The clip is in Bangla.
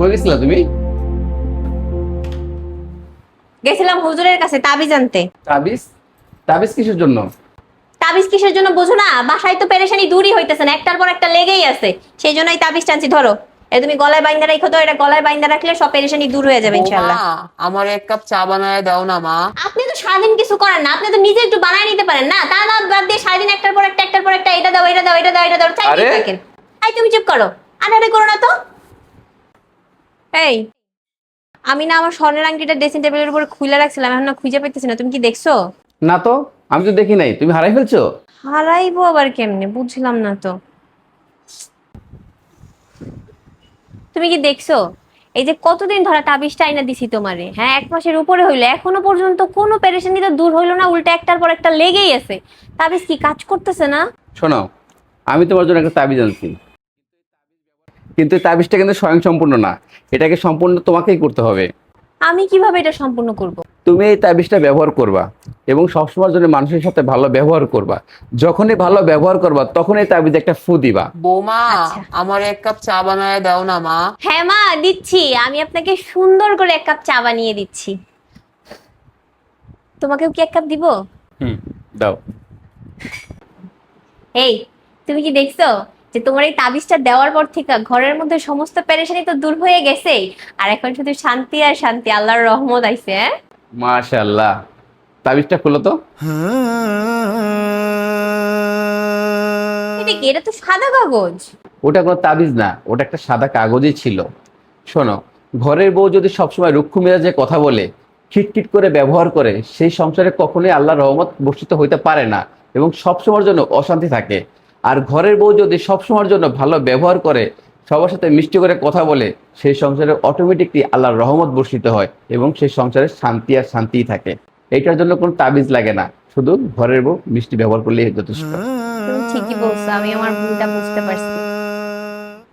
কই গেছিলা তুমি? গেছিলাম হুজুরের কাছে তাবিজ আনতে। তাবিজ? তাবিজ কিসের জন্য? তাবিজ কিসের জন্য বুঝো না বাসায় তো পেরেশানি দূরই হইতেছে না একটার পর একটা লেগেই আছে। সেই জন্যই তাবিজ টানছি ধরো। এ তুমি গলায় বাইন্দা রাখো তো এটা গলায় বাইন্দা রাখলে সব পেরেশানি দূর হয়ে যাবে ইনশাআল্লাহ। আমার এক কাপ চা বানায় দাও না মা। আপনি তো সারাদিন কিছু করেন না আপনি তো নিজে একটু বানায় নিতে পারেন না। তা না বাদ দিয়ে সারাদিন একটার পর একটা একটার পর একটা এটা দাও এটা দাও এটা দাও এটা দাও আরে? থাকেন? আই তুমি চুপ করো। আনারে করো না তো। এই আমি না আমার স্বর্ণের আংটিটা ড্রেসিং টেবিলের উপর খুলে রাখছিলাম এখন না খুঁজে পাইতেছি না তুমি কি দেখছ? না তো আমি তো দেখি নাই তুমি হারাই ফেলছো? হারাইবো আবার কেমনে? বুঝলাম না তো। তুমি কি দেখছ? এই যে কতদিন ধরে তাবিজটা আইনা দিছি তোমারে হ্যাঁ এক মাসের উপরে হইল এখনও পর্যন্ত কোনো পেরেশানি তো দূর হইল না উল্টা একটার পর একটা লেগেই আছে। তাবিজ কি কাজ করতেছে না? শোনো আমি তোমার জন্য একটা তাবিজ আনছি। কিন্তু এই তাবিজটা কিন্তু স্বয়ং সম্পূর্ণ না। এটাকে সম্পূর্ণ তোমাকেই করতে হবে। আমি কীভাবে এটা সম্পূর্ণ করব? তুমি এই তাবিজটা ব্যবহার করবা এবং সবসময়ের জন্য মানুষের সাথে ভালো ব্যবহার করবা। যখনই ভালো ব্যবহার করবা তখন এই তাবিজে একটা ফু দিবা। বৌমা আচ্ছা। আমার এক কাপ চা বানায় দাও না মা। হ্যাঁ মা দিচ্ছি। আমি আপনাকে সুন্দর করে এক কাপ চা বানিয়ে দিচ্ছি। তোমাকেও কি এক কাপ দিব? হুম দাও। এই তুমি কি দেখছ? যে তোমার এই তাবিজটা দেওয়ার পর থেকে ঘরের মধ্যে সমস্ত পেরেশানি তো দূর হয়ে গেছে আর এখন শুধু শান্তি আর শান্তি আল্লাহর রহমত আইছে হ্যাঁ? মাশাআল্লাহ। তাবিজটা খুলো তো। এটা কি? এটা তো সাদা কাগজ। ওটা কোনো তাবিজ না ওটা একটা সাদা কাগজই ছিল। শোনো ঘরের বউ যদি সবসময় রুক্ষ মেজাজে কথা বলে খিটখিট করে ব্যবহার করে সেই সংসারে কখনোই আল্লাহর রহমত বর্ষিত হইতে পারে না এবং সবসময়ের জন্য অশান্তি থাকে। আর ঘরের বউ যদি সবসময়ের জন্য ভালো ব্যবহার করে, সবার সাথে মিষ্টি করে কথা বলে, সেই সংসারে অটোমেটিকলি আল্লাহর রহমত বর্ষিত হয় এবং সেই সংসারে শান্তি আর শান্তিই থাকে। এটার জন্য কোনো তাবিজ লাগে না। শুধু ঘরের বউ মিষ্টি ব্যবহার করলেই যথেষ্ট। ঠিকই বলছো। আমি আমার ভুলটা বুঝতে পারছি।